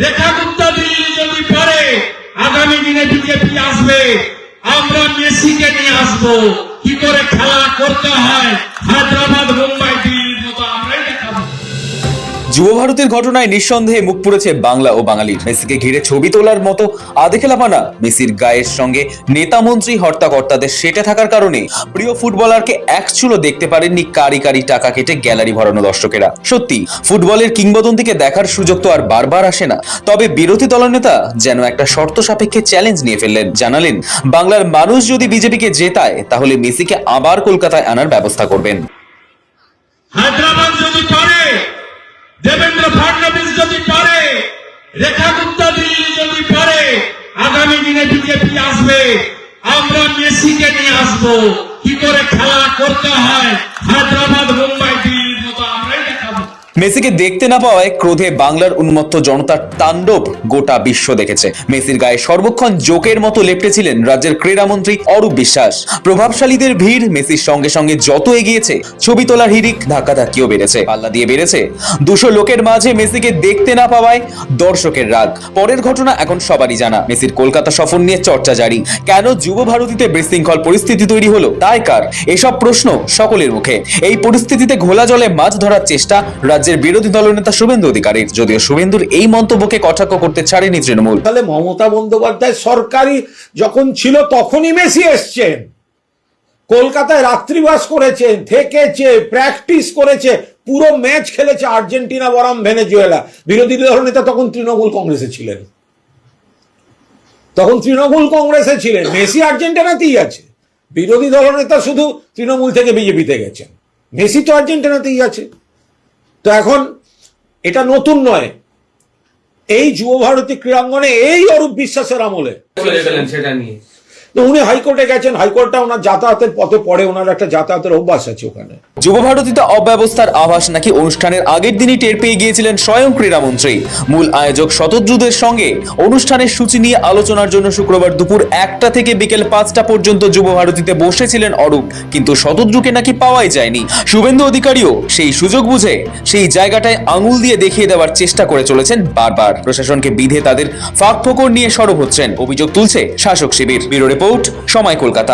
রেখা গুপ্তা দিল্লি যদি পারে, আগামী দিনে বিজেপি আসবে। আমরা মেসিকে নিয়ে আসব। কি করে খেলা করতে হয় যুব ভারতের ঘটনায় নিঃসন্দেহে মুখ পুড়েছে বাংলা ও বাঙালির। মেসিকে ঘিরে ছবি তোলার মতো আদেখেলাপানা মেসির গায়ের সঙ্গে নেতা মন্ত্রী হর্তাকর্তাদের সেটে থাকার কারণে প্রিয় ফুটবলারকে এক চুলো দেখতে পারেননি কারি কারি টাকা কেটে গ্যালারি ভরানো দর্শকেরা। সত্যি, ফুটবলের কিংবদন্তিকে দেখার সুযোগ তো আর বারবার আসে না। তবে বিরোধী দলনেতা যেন একটা শর্ত সাপেক্ষে চ্যালেঞ্জ নিয়ে ফেললেন, জানালেন, বাংলার মানুষ যদি বিজেপিকে জেতায়, তাহলে মেসিকে আবার কলকাতায় আনার ব্যবস্থা করবেন। হায়দ্রাবাদ যদি দেবেন্দ্র ফাডনবিস যদি পারে, রেখা গুপ্তা দিল্লি যদি পারে, আগামী দিনে বিজেপি আসবে, আমরা মেসিকে নিয়ে আসব। কি করে খেলা করতে হয়? হায়দ্রাবাদ, মুম্বাই মেসিকে দেখতে না পাওয়ায় ক্রোধে বাংলার উন্মত্ত জনতার তাণ্ডব গোটা বিশ্ব দেখেছে। মেসির গায়ে সর্বক্ষণ জোকের মতো লেপটেছিলেন রাজ্যের ক্রীড়ামন্ত্রী অরূপ বিশ্বাস। প্রভাবশালীদের ভিড় মেসির সঙ্গে সঙ্গে যত এগিয়েছে, ছবি তোলার হিরিক ধাক্কাধাক্কিও বেড়েছে। পাল্লা দিয়ে বেড়েছে। দুশো লোকের মাঝে মেসিকে দেখতে না পাওয়ায় দর্শকের রাগ। পরের ঘটনা এখন সবারই জানা। মেসির কলকাতা সফর নিয়ে চর্চা জারি। কেন যুব ভারতীতে বিশৃঙ্খল পরিস্থিতি তৈরি হলো? তাই কার? এসব প্রশ্ন সকলের মুখে। এই পরিস্থিতিতে ঘোলা জলে মাছ ধরার চেষ্টা রাজ্যের বিরোধী দলনেতা শুভেন্দু অধিকারীর যদিও শুভেন্দুর এই মন্তব্যকে কটাক্ষ করতে ছাড়েনি তৃণমূল। তাহলে মমতা বন্দ্যোপাধ্যায় সরকারি যখন ছিল তখনই মেসি এসছেন। কলকাতায় রাত্রিবাস করেছেন, থেকেছে, প্র্যাকটিস করেছে, পুরো ম্যাচ খেলেছে আর্জেন্টিনা বরাম ভেনেজুয়েলা। বিরোধী দল নেতা তখন তৃণমূল কংগ্রেসে ছিলেন। তখন তৃণমূল কংগ্রেসে ছিলেন। মেসি আর্জেন্টিনাতেই আছে। বিরোধী দলনেতা শুধু তৃণমূল থেকে বিজেপিতে গেছেন। মেসি তো আর্জেন্টিনাতেই আছে। তো এখন এটা নতুন নয়। এই যুব ভারতী ক্রীড়াঙ্গনে এই অরূপ বিশ্বাসের আমলে। সেটা নিয়ে। উনি হাইকোর্টে গেছেন, হাইকোর্টটা ওনার যাতায়াতের পথে পড়ে, ওনার একটা যাতায়াতের অভ্যাস আছে ওখানে। যুব ভারতীতে অব্যবস্থার আভাস নাকি অনুষ্ঠানের আগের দিনই টের পেয়ে গিয়েছিলেন স্বয়ং ক্রীড়ামন্ত্রী। মূল আয়োজক শতদ্রুদের সঙ্গে অনুষ্ঠানের সূচি নিয়ে আলোচনার জন্য শুক্রবার দুপুর একটা থেকে বিকেল পাঁচটা পর্যন্ত যুব ভারতীতে বসেছিলেন অরূপ, কিন্তু শতদ্রুকে নাকি পাওয়াই যায়নি। শুভেন্দু অধিকারীও সেই সুযোগ বুঝে সেই জায়গাটায় আঙুল দিয়ে দেখিয়ে দেওয়ার চেষ্টা করে চলেছেন বারবার। প্রশাসনকে বিধে তাদের ফাঁক ফোকর নিয়ে সরব হচ্ছেন, অভিযোগ তুলছে শাসক শিবির। ব্যুরো রিপোর্ট সময় কলকাতা।